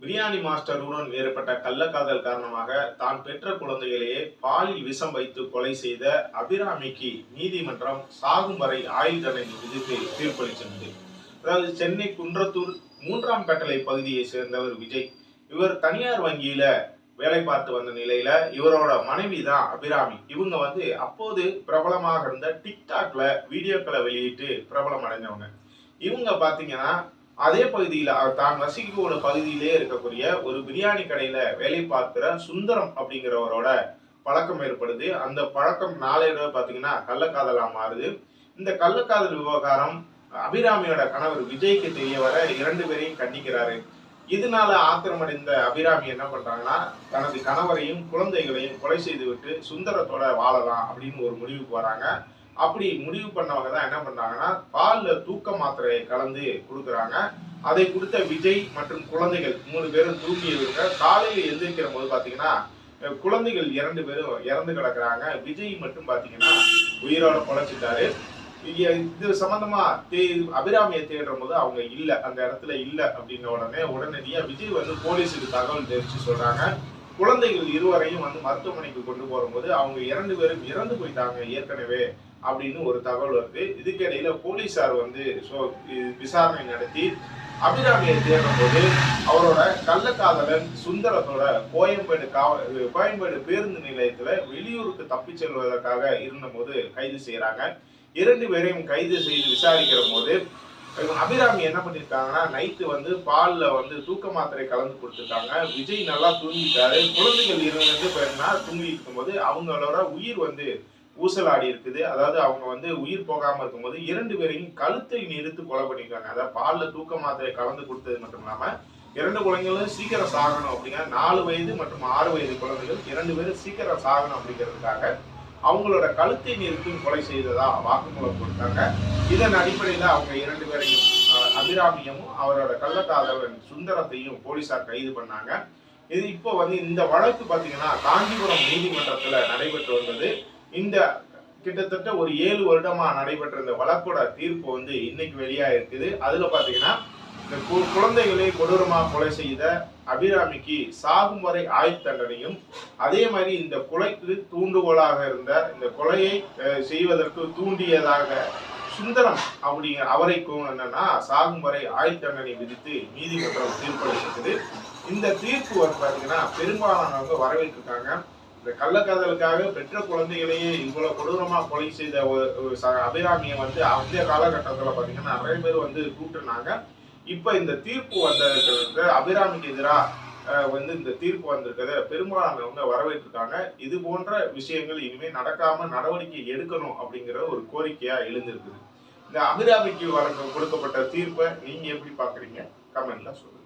பிரியாணி மாஸ்டருடன் ஏற்பட்ட கள்ளக்காதல் காரணமாக தான் பெற்ற குழந்தைகளையே பாலில் விஷம் வைத்து கொலை செய்த அபிராமிக்கு நீதிமன்றம் சாகும் வரை ஆயுள் தண்டனை விதித்து தீர்ப்பளித்தது அதாவது சென்னை குன்றத்தூர் மூன்றாம் கட்டளை பகுதியை சேர்ந்தவர் விஜய். இவர் தனியார் வங்கியில வேலை பார்த்து வந்த நிலையில இவரோட மனைவி தான் அபிராமி. இவங்க வந்து அப்போது பிரபலமாக இருந்த டிக்டாக்ல வீடியோக்களை வெளியிட்டு பிரபலம் அடைஞ்சவங்க. இவங்க பாத்தீங்கன்னா அதே பகுதியில் தான் வசிக்கக்கூடிய பகுதியிலே இருக்கக்கூடிய ஒரு பிரியாணி கடையில் வேலை பார்க்கிற சுந்தரம் அப்படிங்கிறவரோட பழக்கம் ஏற்படுது. அந்த பழக்கம் நாளையோட பார்த்தீங்கன்னா கள்ளக்காதலாக மாறுது. இந்த கள்ளக்காதல் விவகாரம் அபிராமியோட கணவர் விஜய்க்கு தெரிய வர இரண்டு பேரையும் கண்டிக்கிறாரு. இதனால ஆத்திரமடைந்த அபிராமி என்ன பண்றாங்கன்னா தனது கணவரையும் குழந்தைகளையும் கொலை செய்து விட்டு சுந்தரத்தோட வாழலாம் அப்படின்னு ஒரு முடிவுக்கு வராங்க. அப்படி முடிவு பண்ணவங்க தான் என்ன பண்றாங்கன்னா பால்ல தூக்க மாத்திரையை கலந்து கொடுக்குறாங்க. அதை கொடுத்த விஜய் மற்றும் குழந்தைகள் மூணு பேரும் தூங்கி இருக்க காலையில் எந்திரிக்கிற போது பார்த்தீங்கன்னா குழந்தைகள் இரண்டு பேரும் இறந்து கிடக்குறாங்க. விஜய் மட்டும் பார்த்தீங்கன்னா உயிரோட பொழைச்சிட்டாரு. இது சம்பந்தமா தே அபிராமியை தேடுற போது அவங்க இல்லை அந்த இடத்துல இல்லை அப்படின்ன உடனே உடனடியா விஜய் வந்து போலீஸுக்கு தகவல் தெரிவிச்சு சொல்றாங்க. குழந்தைகள் இருவரையும் வந்து மருத்துவமனைக்கு கொண்டு போகும்போது அவங்க இரண்டு பேரும் இறந்து போயிட்டாங்க ஏற்கனவே அப்படின்னு ஒரு தகவல் வருது. இதுக்கிடையில போலீஸார் வந்து சோ- விசாரணை நடத்தி அபிராமியை தேடும் போது அவரோட கள்ளக்காதலன் சுந்தரத்தோட கோயம்பேடு காவல் கோயம்பேடு பேருந்து நிலையத்துல வெளியூருக்கு தப்பிச் செல்வதற்காக இருந்தபோது கைது செய்யறாங்க. இரண்டு பேரையும் கைது செய்து விசாரிக்கிற போது அபிராமி என்ன பண்ணிருக்காங்கன்னா நைட்டு வந்து பால்ல வந்து தூக்க மாத்திரை கலந்து கொடுத்துருக்காங்க. விஜய் நல்லா தூங்கிட்டாரு. குழந்தைகள் இருந்து போயிருந்தா தூங்கி இருக்கும்போது அவங்களோட உயிர் வந்து ஊசலாடி இருக்குது. அதாவது அவங்க வந்து உயிர் போகாம இருக்கும்போது இரண்டு பேரையும் கழுத்தை நிறுத்து கொலை பண்ணிருக்காங்க. அதாவது பால்ல தூக்க மாத்திரை கலந்து கொடுத்தது மட்டும் இல்லாம இரண்டு குழந்தைகளும் சீக்கிரம் சாகணும் அப்படிங்கிற நாலு வயது மற்றும் ஆறு வயது குழந்தைகள் இரண்டு பேரும் சீக்கிரம் சாகணும் அப்படிங்கிறதுக்காக அவங்களோட கழுத்தை நிறுத்தும் கொலை செய்ததா வாக்குமூலம் கொடுத்தாங்க. இதன் அடிப்படையில் அவங்க இரண்டு பேரையும் அபிராமியமும் அவரோட கள்ளக்காதலன் சுந்தரத்தையும் போலீசார் கைது பண்ணாங்க. இது இப்போ வந்து இந்த வழக்கு பார்த்தீங்கன்னா காஞ்சிபுரம் நீதிமன்றத்தில் நடைபெற்று வந்தது. இந்த கிட்டத்தட்ட ஒரு ஏழு வருடமா நடைபெற்ற இந்த வழக்கோட தீர்ப்பு வந்து இன்னைக்கு வெளியாக இருக்குது அதில் பார்த்தீங்கன்னா இந்த கு- குழந்தைகளை கொடூரமாக கொலை செய்த அபிராமிக்கு சாகும் வரை ஆயுள் தண்டனையும் அதே மாதிரி இந்த கொலைக்கு தூண்டுகோலாக இருந்த இந்த கொலையை செய்வதற்கு தூண்டியதாக சுந்தரம் அப்படிங்கிற அவரைக்கும் என்னன்னா சாகும் வரை ஆயுள் தண்டனை விதித்து நீதிமன்றம் தீர்ப்பளித்தது. இந்த தீர்ப்பு வந்து பார்த்தீங்கன்னா பெரும்பாலானவங்க வரவேற்றிருக்காங்க. இந்த கள்ளக்காதலுக்காக பெற்ற குழந்தைகளையே இவ்வளவு கொடூரமா கொலை செய்த ஒரு- அபிராமியை வந்து அந்த காலகட்டத்தில் பார்த்தீங்கன்னா நிறைய பேர் வந்து கூப்பிட்டுனாங்க இப்ப இந்த தீர்ப்பு வந்ததுக்கு அபிராமிக்கு எதிராக வந்து இந்த தீர்ப்பு வந்திருக்கிறத பெரும்பாலானவங்க வரவேற்றிருக்காங்க. இது போன்ற விஷயங்கள் இனிமேல் நடக்காம நடவடிக்கை எடுக்கணும் அப்படிங்கிற ஒரு கோரிக்கையா எழுந்திருக்குது. இந்த அபிராமிக்கு வழங்க கொடுக்கப்பட்ட தீர்ப்பை நீங்க எப்படி பாக்குறீங்க கமெண்ட்ல சொல்லுங்க.